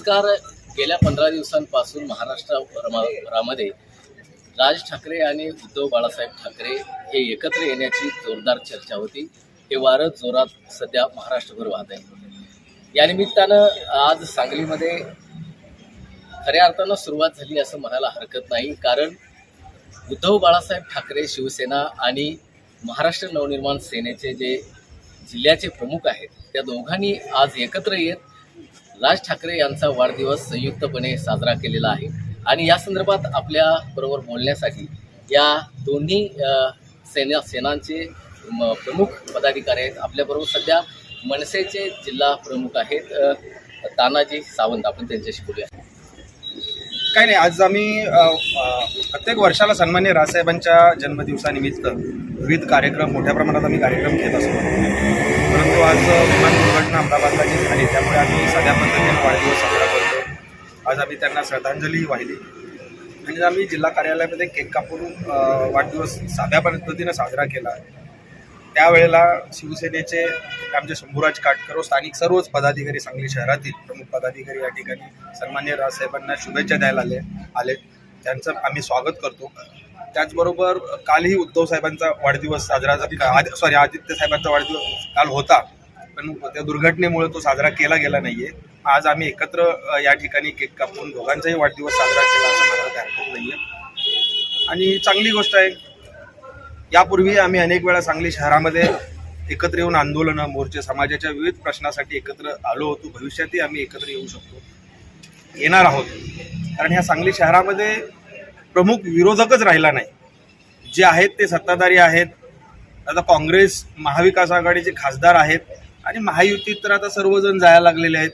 नमस्कार गेल्या पंधरा दिवसांपासून महाराष्ट्रामध्ये राज ठाकरे आणि उद्धव बाळासाहेब ठाकरे हे एकत्र येण्याची जोरदार चर्चा होती. हे वारं जोरात सध्या महाराष्ट्रभर वाहत आहे. या निमित्तानं आज सांगलीमध्ये खऱ्या अर्थानं सुरुवात झाली असं म्हणायला हरकत नाही. कारण उद्धव बाळासाहेब ठाकरे शिवसेना आणि महाराष्ट्र नवनिर्माण सेनेचे जे जिल्ह्याचे प्रमुख आहेत त्या दोघांनी आज एकत्र येत राज ठाकरे यांचा वाढदिवस संयुक्तपणे साजरा केलेला आहे. आणि या संदर्भात आपल्या बरोबर बोलण्यासाठी या दोन्ही सेना सेनांचे म, प्रमुख पदाधिकारी आहेत. आपल्याबरोबर सध्या मनसेचे जिल्हा प्रमुख आहेत तानाजी सावंत. आपण त्यांच्याशी बोलूया. काही नाही आज आम्ही प्रत्येक वर्षाला सन्मान्य राजसाहेबांच्या जन्मदिवसानिमित्त विविध कार्यक्रम मोठ्या प्रमाणात आम्ही कार्यक्रम घेत असतो. परंतु आज विमान दुर्घटना अहमदाबादला जी झाली. त्यामुळे आम्ही साध्या पद्धतीने वाढदिवस साजरा करतो. आज आम्ही त्यांना श्रद्धांजली वाहिली. आणि आम्ही जिल्हा कार्यालयामध्ये केक कापून वाढदिवस साध्या पद्धतीनं साजरा केला. त्यावेळेला शिवसेनेचे आमचे शंभूराज काटकर व स्थानिक सर्वच पदाधिकारी सांगली शहरातील प्रमुख पदाधिकारी या ठिकाणी सन्मान्य राजसाहेबांना शुभेच्छा द्यायला आले आले. त्यांचं आम्ही स्वागत करतो. त्याचबरोबर कालही उद्धव साहेबांचा वाढदिवस साजरा सॉरी आदित्य साहेबांचा वाढदिवस काल होता. पण त्या दुर्घटनेमुळे तो साजरा केला गेला नाहीये. आज आम्ही एकत्र या ठिकाणी केक कापून दोघांचाही वाढदिवस साजरा केला असं म्हणायला काही हरकत नाहीये. आणि चांगली गोष्ट आहे. यापूर्वी आम्ही अनेक वेळा सांगली शहरामध्ये एकत्र येऊन आंदोलनं मोर्चे समाजाच्या विविध प्रश्नासाठी एकत्र आलो होतो. भविष्यातही आम्ही एकत्र येऊ शकतो. येणार आहोत. कारण ह्या सांगली शहरामध्ये प्रमुख विरोधकच राहिला नाही. जे आहेत ते सत्ताधारी आहेत. आता काँग्रेस महाविकास आघाडीचे खासदार आहेत. आणि महायुतीत तर आता सर्वजण जायला लागलेले आहेत.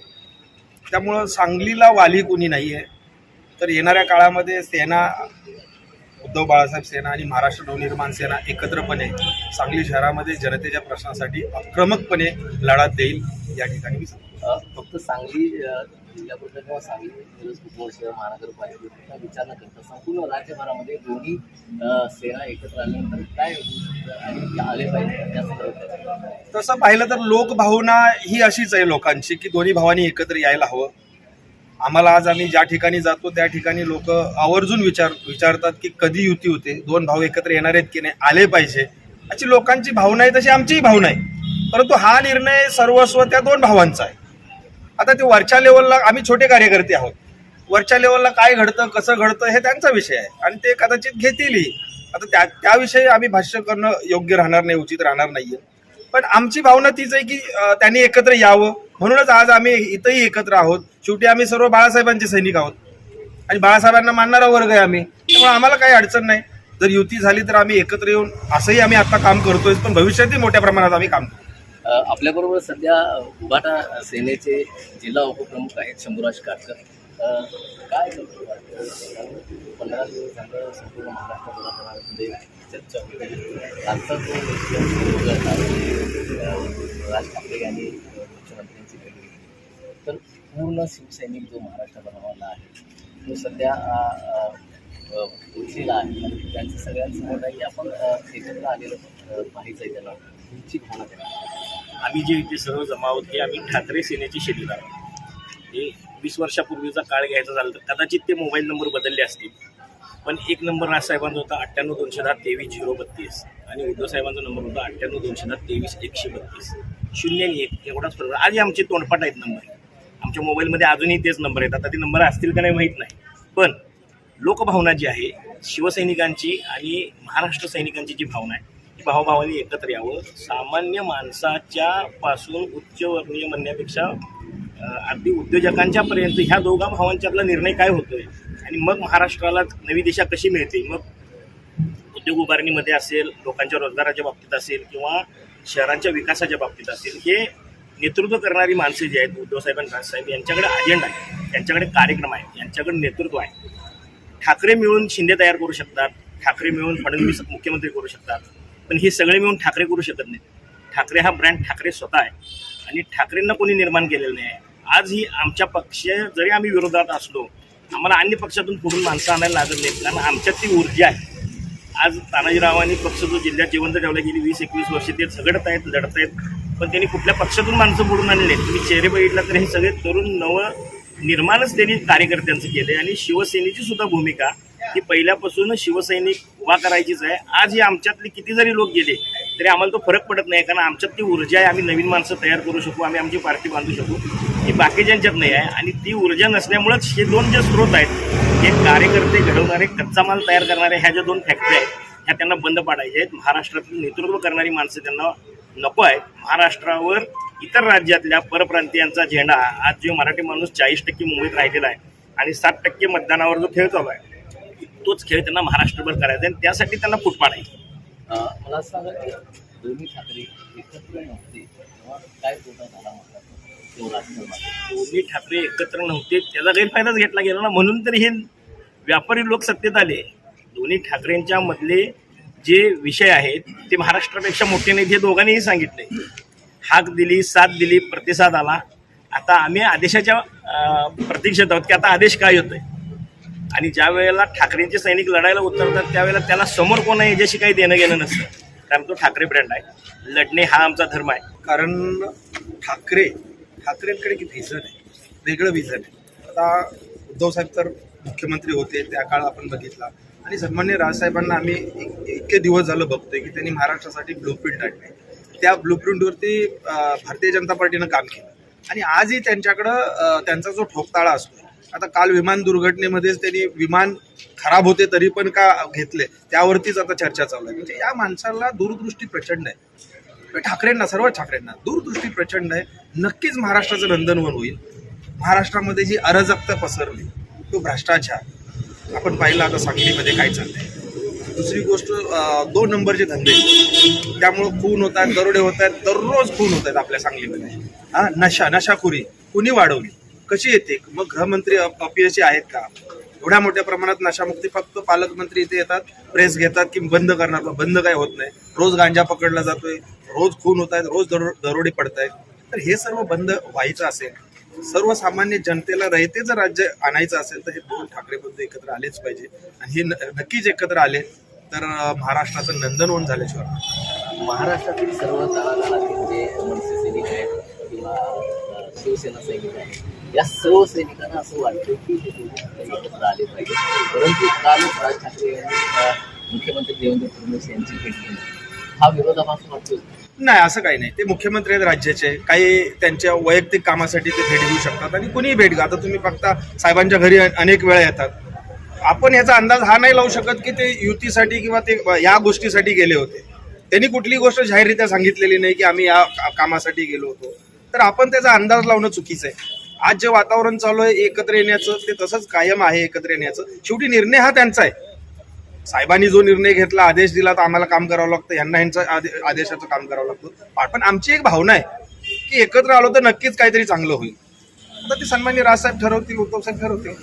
त्यामुळं सांगलीला वाली कोणी नाही आहे तर येणाऱ्या काळामध्ये सेना उद्धव बाळासाहेब सेना आणि महाराष्ट्र नवनिर्माण सेना एकत्रपणे सांगली शहरामध्ये जनतेच्या प्रश्नासाठी आक्रमकपणे लढा देईल. या ठिकाणी मी सांगतो. फक्त सांगली अ, जिल्ह्यापुरतं किंवा सांगली मिरज कुपवाड शहर महानगरपालिकेचा विचार न करता संपूर्ण राज्यभरामध्ये दोन्ही सेना एकत्र आल्यानंतर काय आणि आले पाहिजे तसं पाहिलं तर लोकभावना ही अशीच आहे लोकांची की दोन्ही भावांनी एकत्र यायला हवं. आम्हाला आज आम्ही ज्या ठिकाणी जातो त्या ठिकाणी लोक आवर्जून विचार विचारतात की कधी युती होते दोन भाऊ एकत्र येणार आहेत की नाही आले पाहिजे. अशी लोकांची भावना आहे तशी आमचीही भावना आहे. परंतु हा निर्णय सर्वस्व त्या दोन भावांचा आहे. आता ते वरच्या लेवलला आम्ही छोटे कार्यकर्ते आहोत. वरच्या लेवलला काय घडतं कसं घडतं हे त्यांचा विषय आहे. आणि ते कदाचित घेतीलही. आता त्या त्याविषयी आम्ही भाष्य करणं योग्य राहणार नाही उचित राहणार नाहीये. पण आमची भावना तीच आहे की त्यांनी एकत्र यावं. म्हणूनच आज आम्ही इथंही एकत्र आहोत. शेवटी आम्ही सर्व बाळासाहेबांचे सैनिक आहोत. आणि बाळासाहेबांना मानणारा वर्ग आहे आम्ही. त्यामुळे आम्हाला काही अडचण नाही. जर युती झाली तर आम्ही एकत्र येऊन असंही आम्ही आता काम करतोय पण भविष्यातही मोठ्या प्रमाणात आम्ही काम करतो आपल्याबरोबर सध्या उभाटा सेनेचे जिल्हा उपप्रमुख आहेत शंभूराज काटकर. काय पंधरा दिवस संपूर्ण महाराष्ट्रामध्ये चर्चा आजचा जो राज ठाकरे यांनी मुख्यमंत्र्यांची भेट घेतली तर पूर्ण शिवसैनिक जो महाराष्ट्र महाराष्ट्राभरामधला आहे तो सध्या अ, आहे. आणि त्यांचं सगळ्यांसमोर आहे की आपण एकत्र आलेलं पाहिजे आहे त्याला. तुमची भावना आम्ही जे इथे सर्व जमा आहोत हे आम्ही ठाकरे सेनेचे शेतीदार आहोत. हे वीस वर्षापूर्वीचा काळ घ्यायचा झाला तर कदाचित ते मोबाईल नंबर बदलले असतील. पण एक नंबर राजसाहेबांचा होता अठ्ठ्याण्णव दोनशे दहा तेवीस झिरो बत्तीस. आणि उद्धव साहेबांचा नंबर होता अठ्ठ्याण्णव दोनशे दहा तेवीस एकशे बत्तीस. शून्य आणि एक एवढाच फरक. आधी आमचे तोंडपाट आहेत नंबर आमच्या मोबाईलमध्ये अजूनही तेच नंबर आहेत. आता ते नंबर असतील का नाही माहीत नाही. पण लोकभावना जी आहे शिवसैनिकांची आणि महाराष्ट्र सैनिकांची जी भावना आहे भावभावाने एकत्र यावं. सामान्य माणसाच्या पासून उच्चवर्णीय म्हणण्यापेक्षा अगदी उद्योजकांच्या पर्यंत ह्या दोघा भावांच्यातला निर्णय काय होतोय? आणि मग महाराष्ट्राला नवी दिशा कशी मिळते? मग उद्योग उभारणीमध्ये असेल लोकांच्या रोजगाराच्या बाबतीत असेल किंवा शहरांच्या विकासाच्या बाबतीत असेल हे नेतृत्व करणारी माणसे जी आहेत उद्धवसाहेब आणि राजसाहेब यांच्याकडे अजेंडा आहे. यांच्याकडे कार्यक्रम आहे. यांच्याकडे नेतृत्व आहे. ठाकरे मिळून शिंदे तयार करू शकतात. ठाकरे मिळून फडणवीस मुख्यमंत्री करू शकतात. पण हे सगळे मिळून ठाकरे करू शकत नाही ठाकरे हा ब्रँड ठाकरे स्वतः आहे. आणि ठाकरेंना कोणी निर्माण केलेलं नाही आहे. आज ही आमच्या पक्ष जरी आम्ही विरोधात असलो आम्हाला अन्य पक्षातून पुढून माणसं आणायला लागत नाहीत. कारण आमच्यात ती ऊर्जा आहे. आज तानाजीरावांनी पक्ष जो जिल्ह्यात जिवंत ठेवला गेली वीस एकवीस वर्ष ते झगडत आहेत लढत आहेत. पण त्यांनी कुठल्या पक्षातून माणसं बुडून आणले नाहीत. तुम्ही चेहरे बघितला तर हे सगळे तरुण नवं निर्माणच त्यांनी कार्यकर्त्यांचं केले आणि शिवसेनेची सुद्धा भूमिका ही पहिल्यापासून शिवसैनिक उभा करायचीच आहे. आज ही आमच्यातले किती जरी लोक गेले तरी आम्हाला तो फरक पडत नाही कारण आमच्यात ती ऊर्जा आहे आम्ही नवीन माणसं तयार करू शकू आम्ही आमची पार्टी बांधू शकू. ही बाकीच्यांच्यात नाही आहे आणि ती ऊर्जा नसल्यामुळेच हे दोन जे स्रोत आहेत हे कार्यकर्ते घडवणारे कच्चा माल तयार करणारे ह्या ज्या दोन फॅक्टरी आहेत ह्या त्यांना बंद पाडायच्या आहेत. महाराष्ट्रातील नेतृत्व करणारी माणसं त्यांना नको आहेत. महाराष्ट्रावर इतर राज्यातल्या परप्रांतीयांचा झेंडा आज जो मराठी माणूस चाळीस टक्के मुंबईत राहिलेला आहे आणि सात टक्के मतदानावर जो खेळ चालू आहे तोच खेळ त्यांना महाराष्ट्रभर करायचा आणि त्यासाठी त्यांना फूट पाडायची मला सांगा की दोन्ही ठाकरे एकत्र नव्हते तेव्हा काय तोटा झाला दोन्ही ठाकरे एकत्र नव्हते त्याचा गैरफायदाच घेतला गेला ना. म्हणून तर हे व्यापारी लोक सत्तेत आले. दोन्ही ठाकरेंच्या मधले जे विषय आहेत ते महाराष्ट्रापेक्षा मोठे नाहीत हे दोघांनीही सांगितले. हाक दिली साथ दिली प्रतिसाद आला. आता आम्ही आदेशाच्या प्रतीक्षेत आहोत की आता आदेश काय होतोय? आणि ज्या वेळेला ठाकरेंचे सैनिक लढायला उतरतात त्यावेळेला त्याला समोर कोण आहे याच्याशी काही देणं घेणं नसतं. कारण तो ठाकरे ब्रँड आहे. लढणे हा आमचा धर्म आहे. कारण ठाकरे ठाकरेंकडे की व्हिजन आहे? वेगळं व्हिजन आहे. आता उद्धवसाहेब तर मुख्यमंत्री होते त्या काळ आपण बघितला. आणि सन्मान्य राजसाहेबांना आम्ही इतके दिवस झालं बघतोय की त्यांनी महाराष्ट्रासाठी ब्लूप्रिंट आणले त्या ब्लूप्रिंटवरती भारतीय जनता पार्टीनं काम केलं. आणि आजही त्यांच्याकडं त्यांचा जो ठोकताळा असतो आता काल विमान दुर्घटनेमध्येच त्यांनी विमान खराब होते तरी पण का घेतले त्यावरतीच आता चर्चा चालू आहे. म्हणजे या माणसाला दूरदृष्टी प्रचंड आहे. म्हणजे ठाकरेंना सर्व ठाकरेंना दूरदृष्टी प्रचंड आहे. नक्कीच महाराष्ट्राचं नंदनवन होईल. महाराष्ट्रामध्ये जी अराजकता पसरली तो भ्रष्टाचार. आपण पाहिलं आता सांगलीमध्ये काय चाललंय. दुसरी गोष्ट दोन नंबरचे धंदे. त्यामुळं खून होत आहेत दरोडे होत आहेत दररोज खून होत आहेत आपल्या सांगलीमध्ये. हा नशा नशाखोरी. कुणी वाढवली? कशी येते मग गृहमंत्री अप- अपयशी आहेत का? एवढ्या मोठ्या प्रमाणात नशामुक्ती फक्त पालकमंत्री इथे येतात प्रेस घेतात की बंद करणार बंद काय होत नाही. रोज गांजा पकडला जातोय रोज खून होत आहेत रोज दरो दरोडी पडत आहेत तर हे सर्व बंद व्हायचं असेल सर्वसामान्य जनतेला रयतेचं राज्य आणायचं असेल तर हे दोन ठाकरे बंधू एकत्र आलेच पाहिजे. आणि हे न- नक्कीच एकत्र आले तर महाराष्ट्राचं नंदनवन झाल्याशिवाय. महाराष्ट्रातील सर्व तळागाळातील जे मनसे सैनिक आहेत किंवा शिवसेना सैनिक आहेत या सर्व सैनिकांना असं वाटतं की हे एकत्र आले पाहिजे. परंतु कालच राज ठाकरे यांनी मुख्यमंत्री देवेंद्र फडणवीस यांची भेट घेतली. हा विरोधाभास वाटतो नाही असं काही नाही. ते मुख्यमंत्री आहेत राज्याचे. काही त्यांच्या वैयक्तिक कामासाठी ते भेट घेऊ शकतात आणि कुणीही भेट घ्या. आता तुम्ही फक्त साहेबांच्या घरी अनेक वेळा येतात. आपण याचा अंदाज हा नाही लावू शकत की ते युतीसाठी किंवा ते या गोष्टीसाठी गेले होते. त्यांनी कुठली गोष्ट जाहीररित्या सांगितलेली नाही की आम्ही या कामासाठी गेलो होतो. तर आपण त्याचा अंदाज लावणं चुकीचं आहे. आज जे वातावरण चालू आहे एकत्र येण्याचं ते तसंच कायम आहे एकत्र येण्याचं. शेवटी निर्णय हा त्यांचा आहे. साहेबांनी जो निर्णय घेतला आदेश दिला तर आम्हाला काम करावं लागतं. यांना यांचं आदेशाचं काम करावं लागतं. पण आमची एक भावना आहे की एकत्र आलो तर नक्कीच काहीतरी चांगलं होईल. आता ते सन्मान्य राजसाहेब ठरवतील उद्धव साहेब ठरवतील.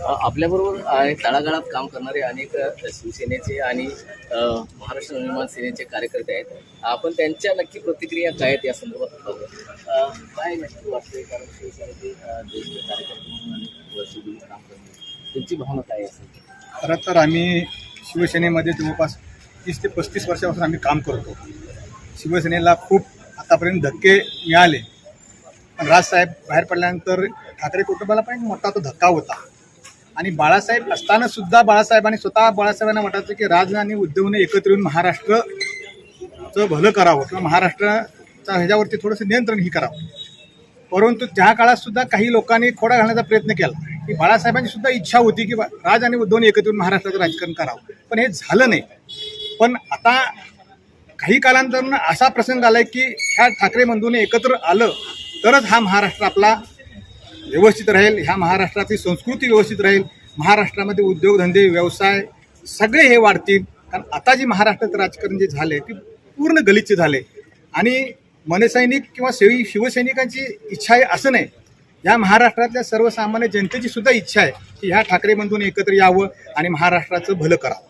आपल्याबरोबर तळागाळात काम करणारे अनेक शिवसेनेचे आणि महाराष्ट्र नवनिर्माण सेनेचे कार्यकर्ते आहेत. आपण त्यांच्या नक्की प्रतिक्रिया काय आहेत या संदर्भात काय नक्की वाटतंय? कारण शिवसेनेचे अ, ज्येष्ठ कार्यकर्ते म्हणून अनेक वर्ष दूर काम करतात त्यांची भावना काय असेल खरं तर आम्ही शिवसेनेमध्ये जवळपास तीस ते पस्तीस वर्षापासून आम्ही काम करतो. शिवसेनेला खूप आतापर्यंत धक्के मिळाले. पण राजसाहेब बाहेर पडल्यानंतर ठाकरे कुटुंबाला पण एक मोठा तो धक्का होता. आणि बाळासाहेब असताना सुद्धा बाळासाहेबांनी स्वतः बाळासाहेबांना वाटायचं की राज आणि उद्धवने एकत्र येऊन महाराष्ट्रचं भलं करावं किंवा महाराष्ट्राच्या ह्याच्यावरती थोडंसं नियंत्रण ही करावं. परंतु त्या काळात सुद्धा काही लोकांनी खोडा घालण्याचा प्रयत्न केला. की बाळासाहेबांची सुद्धा इच्छा होती की राज आणि उद्धवने एकत्र येऊन महाराष्ट्राचं राजकारण करावं. पण हे झालं नाही. पण आता काही कालांतरनं असा प्रसंग आलाय की ह्या ठाकरे बंधूने एकत्र आलं तरच हा महाराष्ट्र आपला व्यवस्थित राहील ह्या महाराष्ट्राची संस्कृती व्यवस्थित राहील महाराष्ट्रामध्ये उद्योगधंदे व्यवसाय सगळे हे वाढतील. कारण आता जी महाराष्ट्रात राजकारण जे झाले ते पूर्ण गलिच्छ झाले आणि मनसैनिक किंवा सेवी शिवसैनिकांची इच्छा आहे असं नाही. या महाराष्ट्रातल्या सर्वसामान्य जनतेची सुद्धा इच्छा आहे की ह्या ठाकरे बंधून एकत्र यावं आणि महाराष्ट्राचं भलं करावं.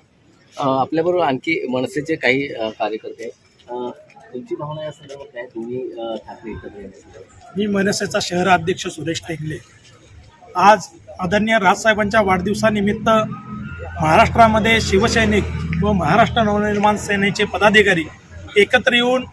आपल्याबरोबर आणखी मनसेचे काही कार्यकर्ते आहेत. तुमची भावना या संदर्भात काय? तुम्ही ठाकरे एकत्र मी मनसेचा शहराध्यक्ष सुरेश टेंगले. आज आदरणीय राजसाहेबांच्या वाढदिवसानिमित्त महाराष्ट्रामध्ये शिवसैनिक व महाराष्ट्र नवनिर्माण सेनेचे पदाधिकारी एकत्र येऊन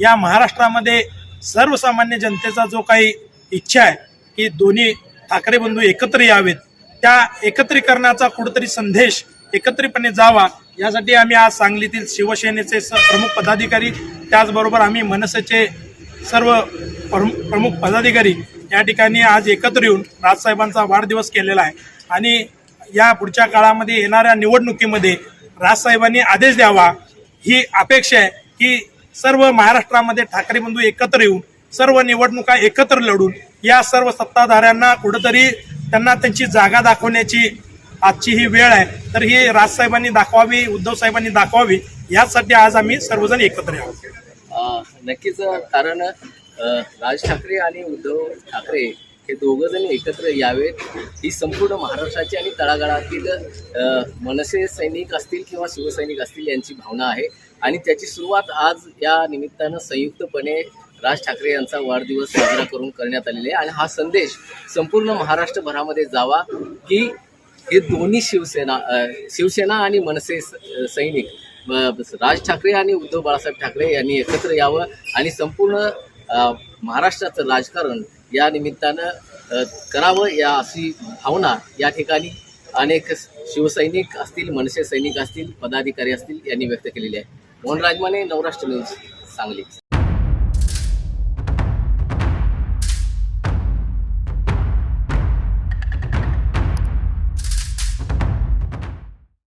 या महाराष्ट्रामध्ये सर्वसामान्य जनतेचा जो काही इच्छा आहे की दोन्ही ठाकरे बंधू एकत्र यावेत त्या एकत्रीकरणाचा कुठंतरी संदेश एकत्रितपणे जावा यासाठी आम्ही आज सांगलीतील शिवसेनेचे स प्रमुख पदाधिकारी त्याचबरोबर आम्ही मनसेचे सर्व प्रमुख प्रमुख पदाधिकारी या ठिकाणी आज एकत्र येऊन राजसाहेबांचा वाढदिवस केलेला आहे. आणि या पुढच्या काळामध्ये येणाऱ्या निवडणुकीमध्ये राजसाहेबांनी आदेश द्यावा ही अपेक्षा आहे की सर्व महाराष्ट्रामध्ये ठाकरे बंधू एकत्र येऊन सर्व निवडणुका एकत्र लढून या सर्व सत्ताधाऱ्यांना कुठंतरी त्यांना त्यांची जागा दाखवण्याची आजची ही वेळ आहे. तर ही राजसाहेबांनी दाखवावी उद्धव साहेबांनी दाखवावी. यासाठी आज आम्ही सर्वजण एकत्र आहोत. नक्कीच कारण राज ठाकरे आणि उद्धव ठाकरे हे दोघं जण एकत्र यावेत ही संपूर्ण महाराष्ट्राची आणि तळागाळातील मनसे सैनिक असतील किंवा शिवसैनिक असतील यांची भावना आहे. आणि त्याची सुरुवात आज या निमित्तानं संयुक्तपणे राज ठाकरे यांचा वाढदिवस साजरा करून करण्यात आलेला आहे. आणि हा संदेश संपूर्ण महाराष्ट्रभरामध्ये जावा की हे दोन्ही शिवसेना शिवसेना आणि मनसे स- सैनिक राज ठाकरे आणि उद्धव बाळासाहेब ठाकरे यांनी एकत्र यावं आणि संपूर्ण महाराष्ट्राचं राजकारण या निमित्तानं करावं या अशी भावना या ठिकाणी अनेक शिवसैनिक असतील मनसे सैनिक असतील पदाधिकारी असतील यांनी व्यक्त केलेली आहे. मोहन राजमाने नवराष्ट्र न्यूज सांगली.